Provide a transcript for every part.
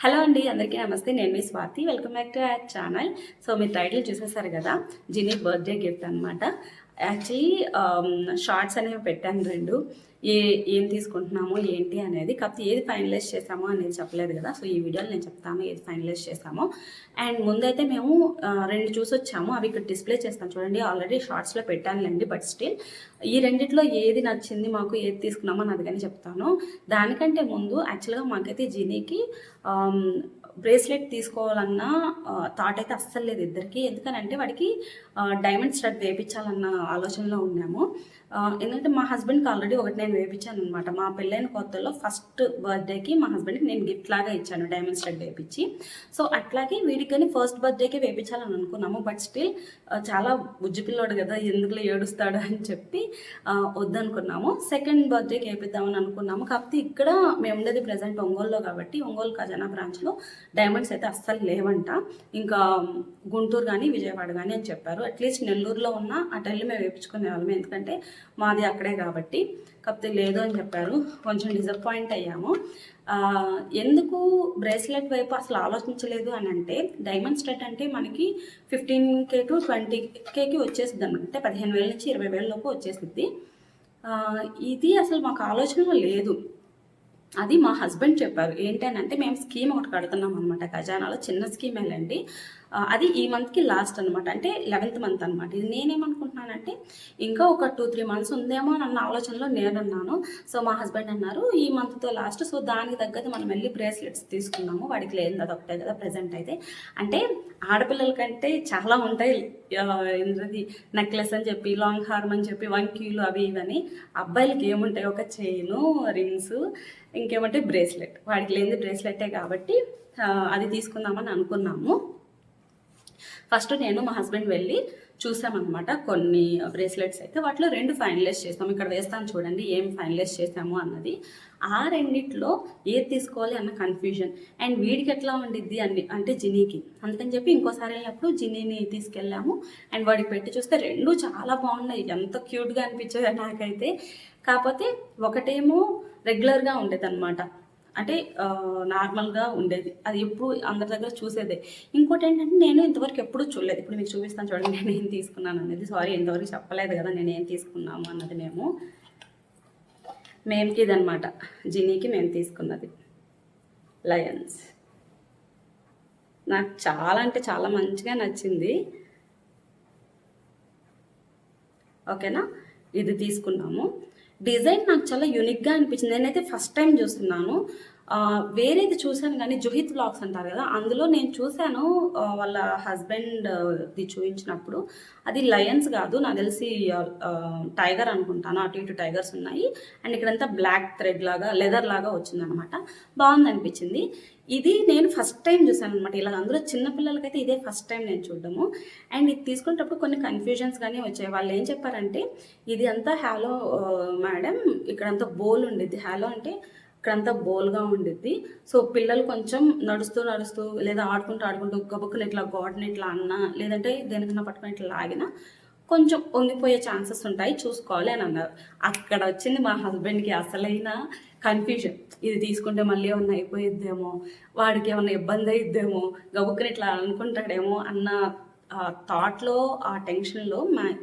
Hello అండి అందరికీ నమస్తే. నేను మీ Swathi. Welcome back to ad channel so మీరు టైటిల్ చూసేసారు కదా జినీ బర్త్డే గిఫ్ట్ అనమాట యాక్చువల్లీ షార్ట్స్ um, అనేవి పెట్టాను రెండు. ఏ ఏం తీసుకుంటున్నాము ఏంటి అనేది. కాకపోతే ఏది ఫైనలైజ్ చేసామో అనేది చెప్పలేదు కదా. సో ఈ వీడియోలో నేను చెప్తాను ఏది ఫైనలైజ్ చేసామో. అండ్ ముందైతే మేము రెండు చూసి వచ్చాము. అవి ఇక్కడ డిస్ప్లే చేస్తాను చూడండి ఆల్రెడీ షార్ట్స్లో పెట్టానులేండి బట్ స్టిల్ ఈ రెండిట్లో ఏది నచ్చింది మాకు ఏది తీసుకున్నామో అని అది కానీ చెప్తాను. దానికంటే ముందు యాక్చువల్గా మాకైతే జీనీకి బ్రేస్లెట్ తీసుకోవాలన్న థాట్ అయితే అస్సలు లేదు ఇద్దరికి. ఎందుకనంటే వాడికి డైమండ్ స్టడ్ వేయించాలన్న ఆలోచనలో ఉన్నాము. ఎందుకంటే మా హస్బెండ్కి ఆల్రెడీ ఒకటి నేను వేయించాను అనమాట మా పెళ్ళైన కొత్తలో ఫస్ట్ బర్త్డేకి మా హస్బెండ్కి నేను గిఫ్ట్ లాగా ఇచ్చాను డైమండ్ స్టడ్ వేయించి సో అట్లాగే వీడికి కానీ ఫస్ట్ బర్త్డేకి వేయించాలని అనుకున్నాము. బట్ స్టిల్ చాలా బుజ్జి పిల్లోడు కదా ఎందుకులో ఏడుస్తాడు అని చెప్పి వద్దనుకున్నాము. సెకండ్ బర్త్డేకి వేపిద్దామని అనుకున్నాము. కాకపోతే ఇక్కడ మేము ఉండేది ప్రజెంట్ ఒంగోలులో కాబట్టి ఒంగోలు ఖజానా బ్రాంచ్లో డైమండ్స్ అయితే అస్సలు లేవంట. ఇంకా గుంటూరు కానీ విజయవాడ కానీ అని చెప్పారు. అట్లీస్ట్ నెల్లూరులో ఉన్న అటు వెళ్ళి మేము వేయించుకునే వాళ్ళం ఎందుకంటే మాది అక్కడే కాబట్టి. కాకపోతే లేదు అని చెప్పారు. కొంచెం డిసప్పాయింట్ అయ్యాము. ఎందుకు బ్రేస్లెట్ వైపు అసలు ఆలోచించలేదు అని అంటే డైమండ్ స్టెట్ అంటే మనకి ఫిఫ్టీన్ కే టు ట్వంటీ కేకి వచ్చేస్తుంది అనమాట అంటే పదిహేను వేల నుంచి ఇరవై వేల లోపు వచ్చేసిద్ది. ఇది అసలు మాకు ఆలోచనలో లేదు. అది మా హస్బెండ్ చెప్పారు. ఏంటనంటే మేము స్కీమ్ ఒకటి కడుతున్నాం అనమాట ఖజానాలో చిన్న స్కీమేలండి అది ఈ మంత్కి లాస్ట్ అనమాట అంటే లెవెన్త్ మంత్ అనమాట ఇది నేనేమనుకుంటున్నానంటే ఇంకా ఒక టూ త్రీ మంత్స్ ఉందేమో అన్న ఆలోచనలో నేనున్నాను. సో మా హస్బెండ్ అన్నారు ఈ మంత్తో లాస్ట్ సో దానికి తగ్గట్టు మనం వెళ్ళి బ్రేస్లెట్స్ తీసుకున్నాము. వాడికి లేదు అది ఒకటే కదా ప్రజెంట్ అయితే. అంటే ఆడపిల్లల కంటే చాలా ఉంటాయి ఏంటది నెక్లెస్ అని చెప్పి లాంగ్ హార్మ్ అని చెప్పి వంకీలు అవి ఇవని. అబ్బాయిలకి ఏముంటాయి? ఒక చైను రింగ్స్ ఇంకేమంటే బ్రేస్లెట్ వాడికి లేనిది బ్రేస్లెటే కాబట్టి అది తీసుకుందామని అనుకున్నాము. ఫస్ట్ నేను మా హస్బెండ్ వెళ్ళి చూసామన్నమాట కొన్ని బ్రేస్లెట్స్ అయితే. వాటిలో రెండు ఫైనలైజ్ చేసాము ఇక్కడ వేస్తాను చూడండి ఏం ఫైనలైజ్ చేసాము అన్నది. ఆ రెండిట్లో ఏది తీసుకోవాలి అన్న కన్ఫ్యూజన్ అండ్ వీడికి ఎట్లా ఉండిద్ది అని అంటే జినీకి. అందుకని చెప్పి ఇంకోసారి వెళ్ళినప్పుడు జినీని తీసుకెళ్ళాము. అండ్ వాడికి పెట్టి చూస్తే రెండు చాలా బాగున్నాయి. ఎంత క్యూట్గా అనిపించాయో నాకైతే. కాకపోతే ఒకటేమో రెగ్యులర్గా ఉండేది అనమాట అంటే నార్మల్గా ఉండేది. అది ఎప్పుడు అందరి దగ్గర చూసేదే. ఇంకోటి ఏంటంటే నేను ఇంతవరకు ఎప్పుడు చూడలేదు. ఇప్పుడు మీకు చూపిస్తాను చూడండి నేను ఏం తీసుకున్నాను అనేది. సారీ ఇంతవరకు చెప్పలేదు కదా నేను ఏం తీసుకున్నాము అన్నది మేము. మేమ్కి ఇదనమాట జినీకి మేము తీసుకున్నది. లయన్స్. నాకు చాలా అంటే చాలా మంచిగా నచ్చింది. ఓకేనా? ఇది తీసుకున్నాము. డిజైన్ నాకు చాలా యూనిక్గా అనిపించింది. నేనైతే ఫస్ట్ టైం చూస్తున్నాను. వేరేది చూశాను కానీ జుహిత్ బ్లాగ్స్ అంటారు కదా అందులో నేను చూశాను వాళ్ళ వాళ్ళ హస్బెండ్ది చూపించినప్పుడు అది లయన్స్ కాదు నాకు తెలిసి టైగర్ అనుకుంటాను. అటు ఇటు టైగర్స్ ఉన్నాయి. అండ్ ఇక్కడంతా బ్లాక్ థ్రెడ్ లాగా లెదర్ లాగా వచ్చిందనమాట. బాగుంది అనిపించింది ఇది నేను ఫస్ట్ టైం చూసాను అనమాట ఇలా అందులో చిన్నపిల్లలకైతే ఇదే ఫస్ట్ టైం నేను చూడడము. అండ్ ఇది తీసుకునేటప్పుడు కొన్ని కన్ఫ్యూజన్స్ కానీ వచ్చాయి. వాళ్ళు ఏం చెప్పారంటే ఇది అంతా హ్యాలో మేడం uh, ఇక్కడంతా బోల్ ఉండిద్ది. హ్యాలో అంటే ఇక్కడంతా బోల్గా ఉండిద్ది. సో పిల్లలు కొంచెం నడుస్తూ నడుస్తూ లేదా ఆడుకుంటూ ఆడుకుంటూ గబుక్కుని ఇట్లా గోడని ఇట్లా అన్నా లేదంటే దేనికన్నా పట్టుకుని ఇట్లా లాగినా కొంచెం వంగిపోయే ఛాన్సెస్ ఉంటాయి చూసుకోవాలి అని అన్నారు. అక్కడ వచ్చింది మా హస్బెండ్కి అసలైన కన్ఫ్యూజన్. ఇది తీసుకుంటే మళ్ళీ ఏమన్నా అయిపోయిద్దేమో వాడికి ఏమన్నా ఇబ్బంది అయిద్దేమో గబుక్కుని ఇట్లా అనుకుంటాడేమో అన్న థాట్లో ఆ టెన్షన్లో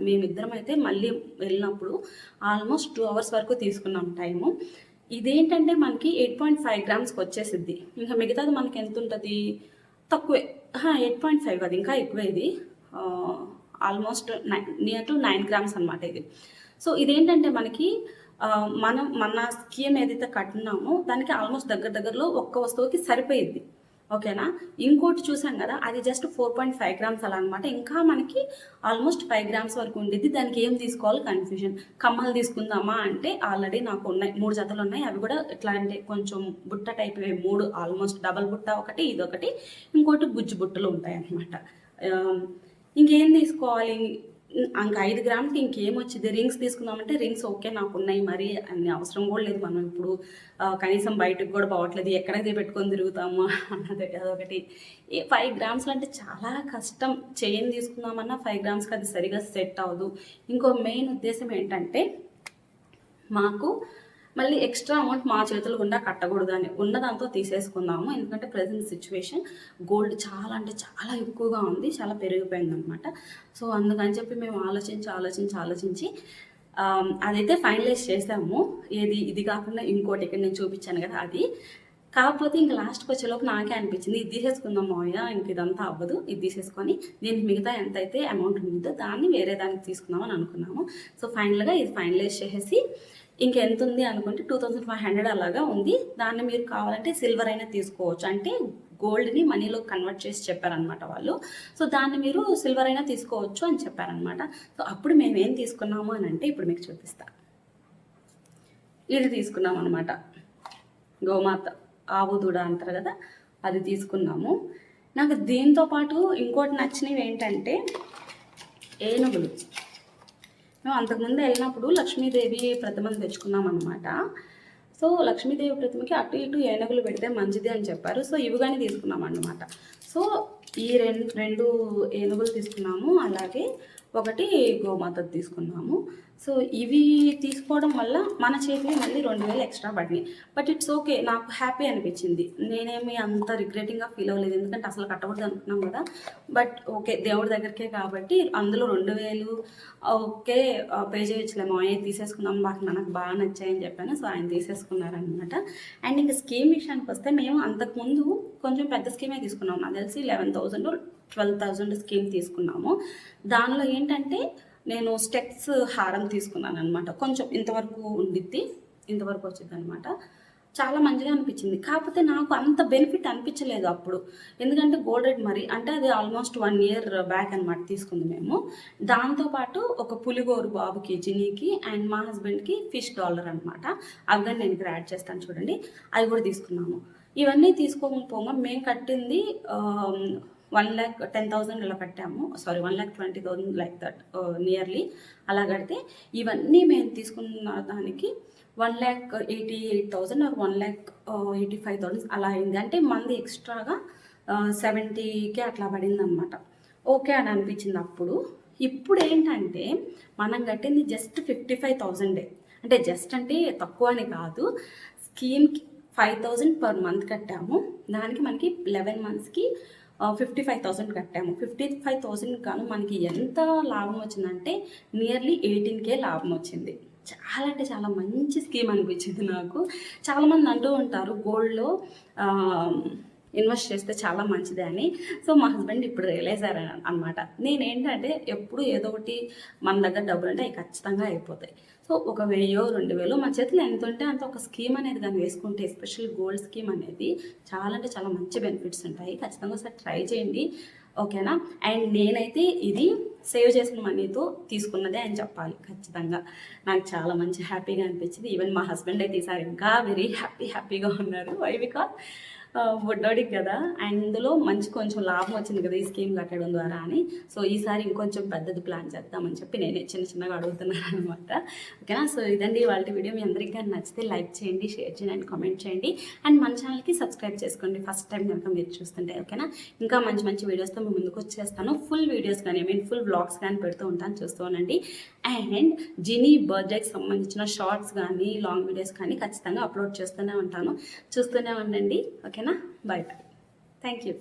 మేమిద్దరం అయితే మళ్ళీ వెళ్ళినప్పుడు ఆల్మోస్ట్ టూ అవర్స్ వరకు తీసుకున్నాం టైము ఇదేంటంటే మనకి ఎయిట్ పాయింట్ ఫైవ్ గ్రామ్స్కి వచ్చేసిద్ది. ఇంకా మిగతాది మనకి ఎంత ఉంటుంది? తక్కువే. ఎయిట్ పాయింట్ ఫైవ్ అది ఇంకా ఎక్కువే ఇది. Almost nine near to nine grams అనమాట ఇది. సో ఇదేంటంటే మనకి మనం మన స్కీమ్ ఏదైతే కట్టినామో దానికి ఆల్మోస్ట్ దగ్గర దగ్గరలో ఒక్క వస్తువుకి సరిపోయింది ఓకేనా? ఇంకోటి చూసాం కదా అది just four point five grams అలా అనమాట ఇంకా మనకి ఆల్మోస్ట్ ఫైవ్ గ్రామ్స్ వరకు ఉండేది దానికి ఏం తీసుకోవాలి? కన్ఫ్యూజన్ కమ్మలు తీసుకుందామా అంటే ఆల్రెడీ నాకు ఉన్నాయి. మూడు జతలు ఉన్నాయి. అవి కూడా ఎట్లా అంటే కొంచెం బుట్ట టైప్ మూడు ఆల్మోస్ట్ డబల్ బుట్ట ఒకటి ఇదొకటి. ఇంకోటి గుజ్జు బుట్టలు ఉంటాయి అనమాట ఇంకేం తీసుకోవాలి? ఇంకా ఐదు గ్రామ్కి ఇంకేం వచ్చింది? రింగ్స్ తీసుకుందామంటే రింగ్స్ ఓకే నాకు ఉన్నాయి మరి. అన్ని అవసరం కూడా లేదు. మనం ఇప్పుడు కనీసం బయటకు కూడా పోవట్లేదు. ఎక్కడైతే పెట్టుకొని తిరుగుతాము అన్నది అదొకటి ఏ ఫైవ్ గ్రామ్స్లో అంటే చాలా కష్టం. చైన్ తీసుకుందామన్నా ఫైవ్ గ్రామ్స్కి అది సరిగా సెట్ అవ్వదు. ఇంకో మెయిన్ ఉద్దేశం ఏంటంటే మాకు మళ్ళీ ఎక్స్ట్రా అమౌంట్ మా చేతులు గుండా కట్టకూడదు అని ఉన్నదాంతో తీసేసుకుందాము. ఎందుకంటే ప్రజెంట్ సిచ్యువేషన్ గోల్డ్ చాలా అంటే చాలా ఎక్కువగా ఉంది చాలా పెరిగిపోయింది అనమాట సో అందుకని చెప్పి మేము ఆలోచించి ఆలోచించి ఆలోచించి అదైతే ఫైనలైజ్ చేసాము. ఏది ఇది కాకుండా ఇంకోటి ఇక్కడ నేను చూపించాను కదా అది. కాకపోతే ఇంక లాస్ట్కి వచ్చేలోపు నాకే అనిపించింది ఇది తీసేసుకుందాం మావయ్య ఇంక ఇదంతా అవ్వదు ఇది తీసేసుకొని దీనికి మిగతా ఎంత అయితే అమౌంట్ ఉందో దాన్ని వేరే దానికి తీసుకుందాం అని అనుకున్నాము. సో ఫైనల్గా ఇది ఫైనలైజ్ చేసేసి ఇంకెంత ఉంది అనుకుంటే టూ థౌజండ్ ఫైవ్ హండ్రెడ్ అలాగా ఉంది. దాన్ని మీరు కావాలంటే సిల్వర్ అయినా తీసుకోవచ్చు. అంటే గోల్డ్ని మనీలో కన్వర్ట్ చేసి చెప్పారనమాట వాళ్ళు. సో దాన్ని మీరు సిల్వర్ అయినా తీసుకోవచ్చు అని చెప్పారనమాట సో అప్పుడు మేము ఏం తీసుకున్నాము అని అంటే ఇప్పుడు మీకు చూపిస్తా. ఇది తీసుకున్నాం అనమాట గోమాత ఆవు దూడ అంటారు కదా అది తీసుకున్నాము. నాకు దీంతో పాటు ఇంకోటి నచ్చినవి ఏంటంటే ఏనుగులు. మేము అంతకుముందు వెళ్ళినప్పుడు లక్ష్మీదేవి ప్రతిమను తెచ్చుకున్నాం అనమాట సో లక్ష్మీదేవి ప్రతిమకి అటు ఇటు ఏనుగులు పెడితే మంచిది అని చెప్పారు. సో ఇవి కానీ తీసుకున్నాం అనమాట సో ఈ రెండు రెండు ఏనుగులు తీసుకున్నాము. అలాగే ఒకటి గోమాత తీసుకున్నాము. సో ఇవి తీసుకోవడం వల్ల మన చేతికి మళ్ళీ రెండు వేలు ఎక్స్ట్రా పడినాయి. బట్ ఇట్స్ ఓకే నాకు హ్యాపీ అనిపించింది. నేనేమి అంత రిగ్రెటింగ్గా ఫీల్ అవ్వలేదు. ఎందుకంటే అసలు కట్టకూడదు అనుకున్నాం కదా. బట్ ఓకే దేవుడి దగ్గరికే కాబట్టి అందులో రెండు వేలు ఓకే పే చేయొచ్చులేమో ఆయన తీసేసుకుందాం. మాకు నాకు బాగా నచ్చాయని చెప్పాను. సో ఆయన తీసేసుకున్నారనమాట అండ్ ఇంకా స్కీమ్ విషయానికి వస్తే మేము అంతకుముందు కొంచెం పెద్ద స్కీమే తీసుకున్నాం. నాకు తెలిసి eleven thousand twelve thousand scheme తీసుకున్నాము. దానిలో ఏంటంటే నేను స్టెప్స్ హారం తీసుకున్నాను అనమాట కొంచెం ఇంతవరకు ఉండిద్ది ఇంతవరకు వచ్చింది అనమాట చాలా మంచిగా అనిపించింది. కాకపోతే నాకు అంత బెనిఫిట్ అనిపించలేదు అప్పుడు. ఎందుకంటే గోల్డ్ మరి అంటే అది ఆల్మోస్ట్ వన్ ఇయర్ బ్యాక్ అనమాట తీసుకుంది మేము. దాంతోపాటు ఒక పులిగోరు బాబుకి జినీకి అండ్ మా హస్బెండ్కి ఫిష్ డాలర్ అనమాట అవి కానీ నేను ఇక్కడ యాడ్ చేస్తాను చూడండి. అవి కూడా తీసుకున్నాము. ఇవన్నీ తీసుకోకపోగా మేము కట్టింది వన్ ల్యాక్ టెన్ థౌసండ్ ఇలా కట్టాము. Sorry one lakh twenty thousand like that nearly అలా కడితే ఇవన్నీ మేము తీసుకున్న దానికి one lakh eighty eight thousand or one lakh eighty five thousand అలా అయింది. అంటే మంది ఎక్స్ట్రాగా సెవెంటీకే అట్లా పడింది అనమాట ఓకే అని అనిపించింది అప్పుడు. ఇప్పుడు ఏంటంటే మనం కట్టింది జస్ట్ ఫిఫ్టీ ఫైవ్ థౌజండే అంటే జస్ట్ అంటే తక్కువ అని కాదు. స్కీమ్కి ఫైవ్ థౌజండ్ పర్ మంత్ కట్టాము. దానికి మనకి లెవెన్ మంత్స్కి ఫిఫ్టీ ఫైవ్ థౌసండ్ కట్టాము. ఫిఫ్టీ ఫైవ్ థౌసండ్ కానీ మనకి ఎంత లాభం వచ్చిందంటే నియర్లీ ఎయిటీన్ కే లాభం వచ్చింది. చాలా అంటే చాలా మంచి స్కీమ్ అనిపించింది నాకు. చాలామంది అంటూ ఉంటారు గోల్డ్లో ఇన్వెస్ట్ చేస్తే చాలా మంచిదే అని. సో మా హస్బెండ్ ఇప్పుడు రియలైజ్ అయ్యారు అనమాట నేనేంటంటే ఎప్పుడు ఏదో ఒకటి మన దగ్గర డబ్బులు అంటే అవి ఖచ్చితంగా అయిపోతాయి. సో ఒక వెయ్యో రెండు వేలు మన చేతిలో ఎంత ఉంటే అంత ఒక స్కీమ్ అనేది కానీ వేసుకుంటే ఎస్పెషల్ గోల్డ్ స్కీమ్ అనేది చాలా అంటే చాలా మంచి బెనిఫిట్స్ ఉంటాయి. ఖచ్చితంగా ఒకసారి ట్రై చేయండి. ఓకేనా? అండ్ నేనైతే ఇది సేవ్ చేసిన మనీతో తీసుకున్నదే అని చెప్పాలి. ఖచ్చితంగా. నాకు చాలా మంచి హ్యాపీగా అనిపించింది. ఈవెన్ మా హస్బెండ్ అయితే ఈసారి ఇంకా వెరీ హ్యాపీ హ్యాపీగా ఉన్నారు. వై బికాస్ బుడ్డోడికి కదా. అండ్ ఇందులో మంచి కొంచెం లాభం వచ్చింది కదా ఈ స్కీమ్ కట్టడం ద్వారా అని. సో ఈసారి ఇంకొంచెం పెద్దది ప్లాన్ చేద్దామని చెప్పి నేనే చిన్న చిన్నగా అడుగుతున్నాను అనమాట ఓకేనా? సో ఇదండి వాళ్ళ వీడియో. మీ అందరికీ కానీ నచ్చితే లైక్ చేయండి షేర్ చేయండి అండ్ కామెంట్ చేయండి. అండ్ మన ఛానల్కి సబ్స్క్రైబ్ చేసుకోండి. ఫస్ట్ టైం కనుక మీరు చూస్తుంటే ఓకేనా? ఇంకా మంచి మంచి వీడియోస్తో మీ ముందుకు వచ్చేస్తాను. ఫుల్ వీడియోస్ కానీ ఐ మీన్ ఫుల్ బ్లాగ్స్ కానీ పెడుతూ ఉంటాను. చూస్తూ ఉండండి. అండ్ జినీ బర్త్డేకి సంబంధించిన షార్ట్స్ కానీ లాంగ్ వీడియోస్ కానీ ఖచ్చితంగా అప్లోడ్ చేస్తూనే ఉంటాను. చూస్తూనే ఉండండి. ఓకేనా బాయ్ బాయ్ థ్యాంక్ యూ